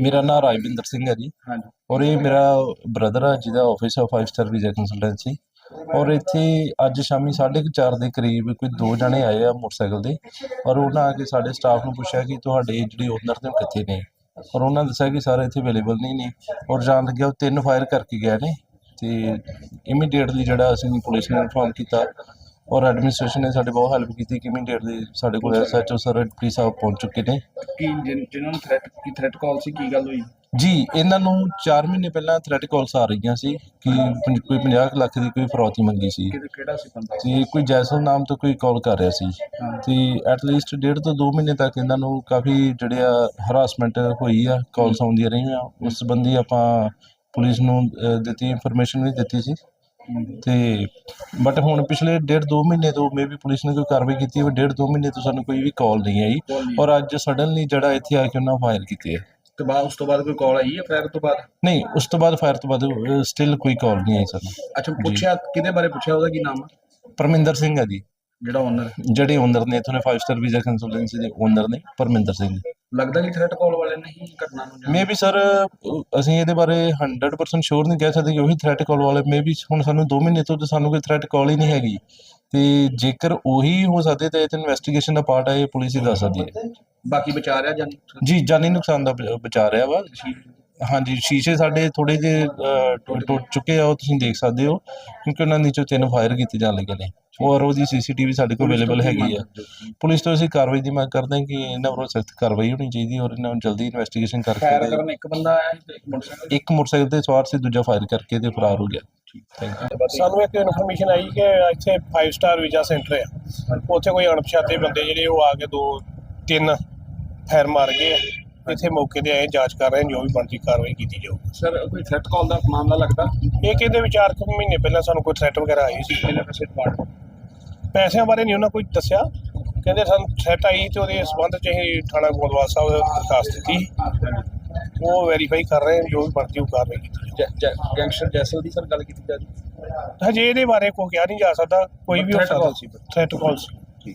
ਮੇਰਾ ਨਾਮ ਰਾਜਵਿੰਦਰ ਸਿੰਘ ਹੈ ਜੀ। ਹਾਂਜੀ। ਔਰ ਇਹ ਮੇਰਾ ਬ੍ਰਦਰ ਆ ਜਿਹਦਾ ਆਫਿਸ ਆ 5 ਸਟਾਰ ਵੀਜ਼ਾ ਕੰਸਲਟੈਂਸੀ ਔਰ ਇੱਥੇ ਅੱਜ ਸ਼ਾਮੀ 4:30 ਦੇ ਕਰੀਬ ਕੋਈ ਦੋ ਜਣੇ ਆਏ ਆ ਮੋਟਰਸਾਈਕਲ ਦੇ ਔਰ ਉਹਨਾਂ ਆ ਕੇ ਸਾਡੇ ਸਟਾਫ ਨੂੰ ਪੁੱਛਿਆ ਕਿ ਤੁਹਾਡੇ ਜਿਹੜੇ ਓਨਰ ਨੇ ਕਿੱਥੇ ਨੇ। ਔਰ ਉਹਨਾਂ ਦੱਸਿਆ ਕਿ ਸਾਰੇ ਇੱਥੇ ਅਵੇਲੇਬਲ ਨਹੀਂ ਨੇ। ਔਰ ਜਾਣ ਲੱਗਿਆ ਉਹ ਤਿੰਨ ਫਾਇਰ ਕਰਕੇ ਗਏ ਨੇ। ਤੇ ਇਮੀਡੀਏਟਲੀ ਜਿਹੜਾ ਅਸੀਂ ਪੁਲਿਸ ਨੂੰ ਇਨਫੋਰਮ ਕੀਤਾ ਔਰ ਐਡਮਿਨਿਸਟ੍ਰੇਸ਼ਨ ਨੇ ਸਾਡੇ ਬਹੁਤ ਹੈਲਪ ਕੀਤੀ ਕਿ ਇਮੀਡੀਏਟਲੀ ਸਾਡੇ ਕੋਲ ਐਸਐਚਓ ਸਰ ਪੁਲਿਸ ਸਾਹਿਬ ਪਹੁੰਚ ਚੁੱਕੇ ਨੇ। ਕੀ ਜਿਨ- ਜਿਨ੍ਹਾਂ ਨੂੰ ਥ੍ਰੈਟ ਕੀ ਥ੍ਰੈਟ ਕਾਲ ਸੀ ਕੀ ਗੱਲ ਹੋਈ? ਜੀ ਇਹਨਾਂ ਨੂੰ 4 ਮਹੀਨੇ ਪਹਿਲਾਂ ਥ੍ਰੈਟ ਕਾਲਸ ਆ ਰਹੀਆਂ ਸੀ ਕਿ ਪੰਜ- ਕੋਈ 50 ਕੁ ਲੱਖ ਦੀ ਕੋਈ ਫਰੌਤੀ ਮੰਗੀ ਸੀ। ਕਿਹੜਾ ਕਿਹੜਾ ਸੀ ਬੰਦਾ? ਤੇ ਕੋਈ ਜੈਸਲ ਨਾਮ ਤੋਂ ਕੋਈ ਕਾਲ ਕਰ ਰਿਹਾ ਸੀ। ਹਾਂ। ਤੇ ਐਟ ਲੀਸਟ ਡੇਢ ਤੋਂ 2 ਮਹੀਨੇ ਤੱਕ ਇਹਨਾਂ ਨੂੰ ਕਾਫੀ ਜਿਹੜੇ ਆ ਹਰਾਸਮੈਂਟ ਹੋਈ ਆ ਕਾਲਸ ਆਉਂਦੀਆਂ ਰਹੀਆਂ। ਉਸ ਸੰਬੰਧੀ ਆਪਾਂ ਪੁਲਿਸ ਨੂੰ ਅ, ਦਿੱਤੀ ਇਨਫੋਰਮੇਸ਼ਨ ਵੀ ਦਿੱਤੀ ਸੀ। ਤੇ ਬਟ ਹੁਣ ਪਿਛਲੇ ਡੇਢ 2 ਮਹੀਨੇ ਤੋਂ ਮੇਬੀ ਪੁਲਿਸ ਨੇ ਕੋਈ ਕਾਰਵਾਈ ਕੀਤੀ ਹੈ ਡੇਢ 2 ਮਹੀਨੇ ਤੋਂ ਸਾਨੂੰ ਕੋਈ ਵੀ ਕਾਲ ਨਹੀਂ ਆਈ। ਔਰ ਅੱਜ ਸਡਨਲੀ ਜਿਹੜਾ ਇੱਥੇ ਆ ਕੇ ਉਹਨਾਂ ਫਾਇਰ ਕੀਤੇ ਹੈ। ਤੇ ਬਾਅਦ ਉਸ ਤੋਂ ਬਾਅਦ ਕੋਈ ਕਾਲ ਆਈ ਹੈ ਫਾਇਰ ਤੋਂ ਬਾਅਦ? ਨਹੀਂ ਉਸ ਤੋਂ ਬਾਅਦ ਫਾਇਰ ਤੋਂ ਬਾਅਦ ਸਟਿਲ ਕੋਈ ਕਾਲ ਨਹੀਂ ਆਈ ਸਾਨੂੰ। ਅੱਛਾ ਪੁੱਛਿਆ ਕਿਹਦੇ ਬਾਰੇ ਪੁੱਛਿਆ ਉਹਦਾ ਕੀ ਨਾਮ? ਹੈ ਪਰਮਿੰਦਰ ਸਿੰਘ ਆ ਜੀ। ਜਿਹੜਾ ਓਨਰ ਜਿਹੜੇ ਓਨਰ ਨੇ ਇਥੋਂ 5 ਸਟਾਰ ਵੀਜ਼ਾ ਕੰਸਲਟੈਂਸੀ ਦੇ ਓਨਰ ਨੇ ਪਰਮਿੰਦਰ ਸਿੰਘ ਲੱਗਦਾ ਕਿ ਥ੍ਰੈਟ ਕਾਲ ਵਾਲੇ ਨੇ ਹੀ ਘਟਨਾ ਨੂੰ ਜਾਣਿਆ। ਮੇ ਵੀ ਸਰ ਅਸੀਂ ਇਹਦੇ ਬਾਰੇ 100% ਸ਼ੋਰ ਨਹੀਂ ਕਹਿ ਸਕਦੇ ਕਿ ਉਹੀ ਥ੍ਰੈਟ ਕਾਲ ਵਾਲੇ ਮੇ ਵੀ ਹੁਣ ਸਾਨੂੰ 2 ਮਹੀਨੇ ਤੋਂ ਸਾਨੂੰ ਕੋਈ ਥ੍ਰੈਟ ਕਾਲ ਹੀ ਨਹੀਂ ਹੈਗੀ। ਤੇ ਜੇਕਰ ਉਹੀ ਹੋ ਸਕਦੇ ਤਾਂ ਇਹ ਤਾਂ ਇਨਵੈਸਟੀਗੇਸ਼ਨ ਦਾ ਪਾਰਟ ਹੈ ਇਹ ਪੁਲਿਸ ਹੀ ਦੱਸ ਸਕਦੀ ਹੈ। ਬਾਕੀ ਬਚਾ ਰਿਹਾ ਜਾਨੀ ਜੀ ਜਾਨੀ ਨੁਕਸਾਨ ਦਾ ਬਚਾ ਰਿਹਾ ਵਾ। ਹਾਂਜੀ ਸ਼ੀਸ਼ੇ ਸਾਡੇ ਥੋੜੇ ਜਿਹੇ ਅ, ਟੁੱਟ ਚੁੱਕੇ ਆ ਉਹ ਤੁਸੀਂ ਦੇਖ ਸਕਦੇ ਹੋ ਕਿਉਂਕਿ ਉਹਨਾਂ ਨੀਚੋਂ ਤਿੰਨ ਫਾਇਰ ਕੀਤੇ ਜਾਣ ਲੱਗੇ ਨੇ। ਔਰ ਉਹਦੀ ਸੀਸੀਟੀਵੀ ਸਾਡੇ ਕੋਲ ਅਵੇਲੇਬਲ ਹੈਗੀ ਆ। ਪੁਲਿਸ ਤੋਂ ਅਸੀਂ ਕਾਰਵਾਈ ਦੀ ਮੰਗ ਕਰਦੇ ਹਾਂ ਕਿ ਇਹਨਾਂ ਵੱਲੋਂ ਸਖਤ ਕਾਰਵਾਈ ਹੋਣੀ ਚਾਹੀਦੀ ਹੈ ਔਰ ਇਹਨਾਂ ਨੂੰ ਜਲਦੀ ਇਨਵੈਸਟੀਗੇਸ਼ਨ ਫਾਇਰ ਕਰਕੇ ਕਰਨ ਇੱਕ ਬੰਦਾ ਆਇਆ ਤੇ ਇੱਕ ਮੋਟਰਸਾਈਕਲ ਇੱਕ ਮੋਟਰਸਾਈਕਲ ਤੇ ਸਵਾਰ ਸੀ ਦੂਜਾ ਫਾਇਰ ਕਰਕੇ ਤੇ ਫਰਾਰ ਹੋ ਗਿਆ। ਥੈਂਕ ਯੂ ਸਾਨੂੰ ਇੱਕ ਇਨਫੋਰਮੇਸ਼ਨ ਆਈ ਕਿ ਇੱਥੇ 5 ਸਟਾਰ ਵੀਜ਼ਾ ਸੈਂਟਰ ਆ। ਉੱਥੇ ਕੋਈ ਅਣਪਛਾਤੇ ਬੰਦੇ ਜਿਹੜੇ ਉਹ ਆ ਕੇ ਦੋ ਤਿੰਨ ਫੈਰ ਮਾਰ ਗਏ ਆ। ਇੱਥੇ ਮੌਕੇ ਤੇ ਆਏ ਜਾਂਚ ਕਰ ਰਹੇ ਨੇ ਜੋ ਵੀ ਬਣਦੀ ਕਾਰਵਾਈ ਕੀਤੀ ਜਾਊਗੀ। ਸਰ ਕੋਈ ਥ੍ਰੈਟ ਕਾਲ ਦਾ ਮਾਮਲਾ ਲੱਗਦਾ? ਇਹ ਕਹਿੰਦੇ ਵਿਚਾਰ ਕੁ ਮਹੀਨੇ ਪਹਿਲਾਂ ਸਾਨੂੰ ਕੋਈ ਥ੍ਰੈਟ ਵਗੈਰਾ ਆਈ ਸੀ। ਕਿੰਨੇ ਪੈਸੇ ਡਿਪਾਰਟ ਪੈਸਿਆਂ ਬਾਰੇ ਨਹੀਂ ਉਹਨਾਂ ਕੋਈ ਦੱਸਿਆ। ਕਹਿੰਦੇ ਸਾਨੂੰ ਥ੍ਰੈਟ ਆਈ ਤੇ ਉਹਦੇ ਸੰਬੰਧ ਚ ਅਸੀਂ ਥਾਣਾ ਗੋਦਵਾਲ ਸਾਹਿਬ ਦਰਖਾਸਤ ਦਿੱਤੀ। ਉਹ ਵੈਰੀਫਾਈ ਕਰ ਰਹੇ ਜੋ ਵੀ ਬਣਦੀ ਉਹ ਕਾਰਵਾਈ ਕੀਤੀ ਗੈਂਗਸਟਰ ਜੈਸਲ ਦੀ ਸਰ ਗੱਲ ਕੀਤੀ ਜਾ ਰਹੀ। ਹਜੇ ਇਹਦੇ ਬਾਰੇ ਕੋਈ ਕਿਹਾ ਨਹੀਂ ਜਾ ਸਕਦਾ। ਕੋਈ ਵੀ ਹੋ ਸਕਦਾ। ਥ੍ਰੈਟ ਕਾਲ ਸੀ।